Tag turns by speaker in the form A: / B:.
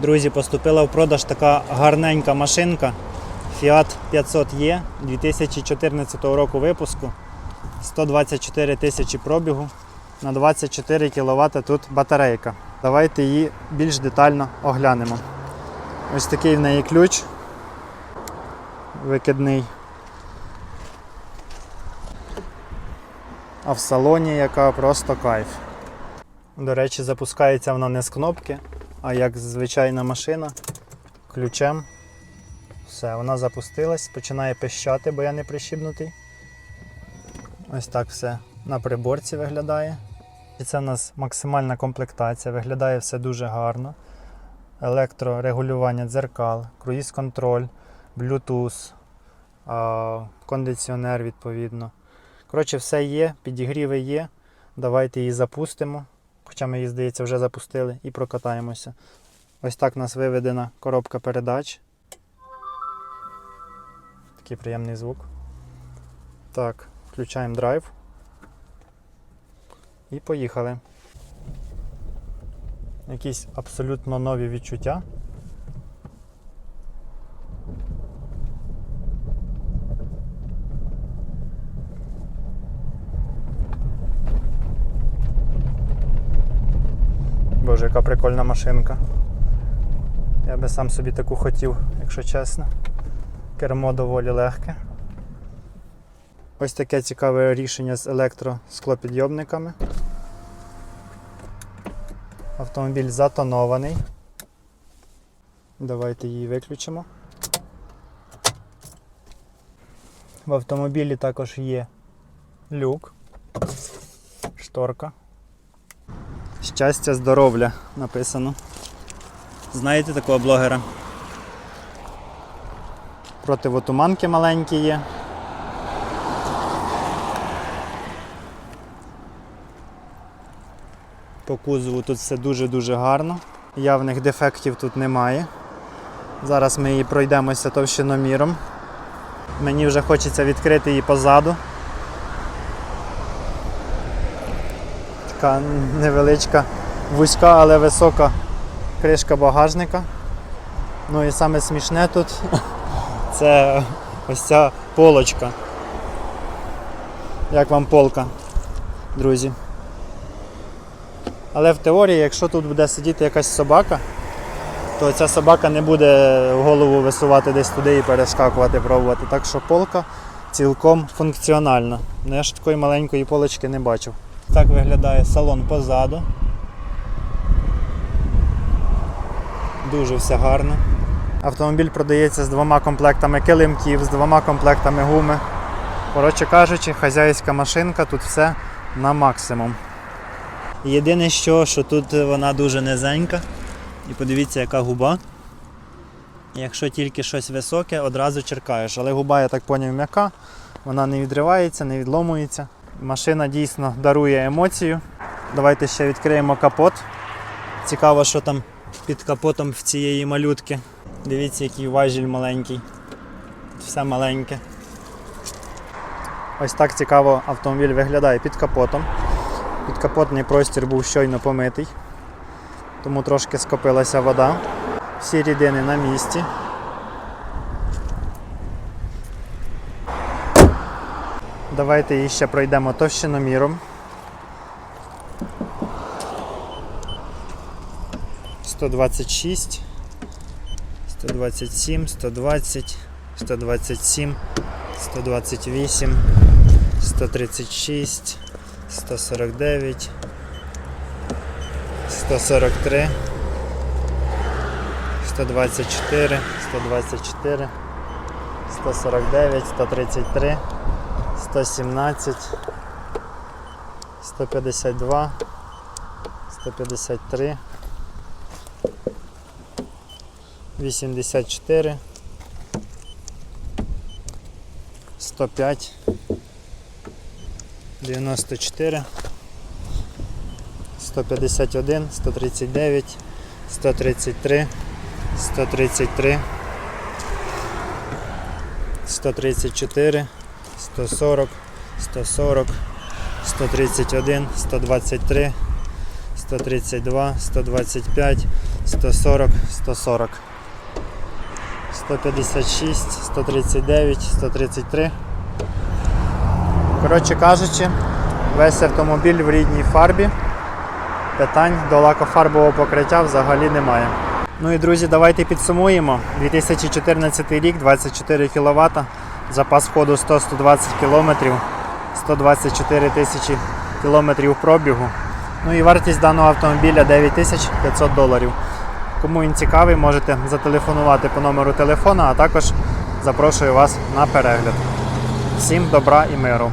A: Друзі, поступила в продаж така гарненька машинка Fiat 500E 2014 року випуску. 124 тисячі пробігу на 24 кВт тут батарейка. Давайте її більш детально оглянемо. Ось такий в неї ключ викидний. А в салоні яка просто кайф. До речі, запускається вона не з кнопки, а як звичайна машина ключем. Все, вона запустилась, починає пищати, бо я не прищібнутий. Ось так все на приборці виглядає. І це в нас максимальна комплектація, виглядає все дуже гарно. Електрорегулювання дзеркал, круїз-контроль, Bluetooth, кондиціонер відповідно. Коротше, все є, підігріви є. Давайте її запустимо. Хоча ми її, здається, вже запустили і прокатаємося. Ось так у нас виведена коробка передач. Такий приємний звук. Так, включаємо драйв. І поїхали. Якісь абсолютно нові відчуття. Боже, яка прикольна машинка. Я би сам собі таку хотів, якщо чесно. Кермо доволі легке. Ось таке цікаве рішення з електросклопідйомниками. Автомобіль затонований. Давайте її виключимо. В автомобілі також є люк, шторка. Щастя, здоров'я написано. Знаєте такого блогера? Противотуманки маленькі є. По кузову тут все дуже-дуже гарно. Явних дефектів тут немає. Зараз ми її пройдемося товщиноміром. Мені вже хочеться відкрити її позаду. Така невеличка, вузька, але висока кришка багажника. Ну і саме смішне тут це ось ця полочка. Як вам полка, друзі? Але в теорії, якщо тут буде сидіти якась собака, то ця собака не буде голову висувати десь туди і перескакувати, пробувати. Так що полка цілком функціональна. Ну, я ж такої маленької полочки не бачив. Так виглядає салон позаду. Дуже все гарно. Автомобіль продається з двома комплектами килимків, з двома комплектами гуми. Коротше кажучи, хазяйська машинка, тут все на максимум. Єдине, що, що тут вона дуже низенька. І подивіться, яка губа. Якщо тільки щось високе, одразу черкаєш. Але губа, я так поняв, м'яка, вона не відривається, не відломується. Машина дійсно дарує емоцію. Давайте ще відкриємо капот. Цікаво, що там під капотом в цієї малютки. Дивіться, який важіль маленький. Все маленьке. Ось так цікаво автомобіль виглядає під капотом. Підкапотний простір був щойно помитий, тому трошки скопилася вода. Всі рідини на місці. Давайте її ще пройдемо товщиноміром. 126, 127, 120, 127, 128, 136, 149, 143, 124, 124, 149, 133, 117, 152, 153, 84, 105, 94, 151, 139, 133, 133, 134, 140, 140, 131, 123, 132, 125, 140, 140. 156, 139, 133. Коротше кажучи, весь автомобіль в рідній фарбі. Питань до лакофарбового покриття взагалі немає. Ну і друзі, давайте підсумуємо. 2014 рік, 24 кВт, запас ходу 100-120 км, 124 тисячі кілометрів пробігу. Ну і вартість даного автомобіля 9500 доларів. Кому він цікавий, можете зателефонувати по номеру телефона, а також запрошую вас на перегляд. Всім добра і миру!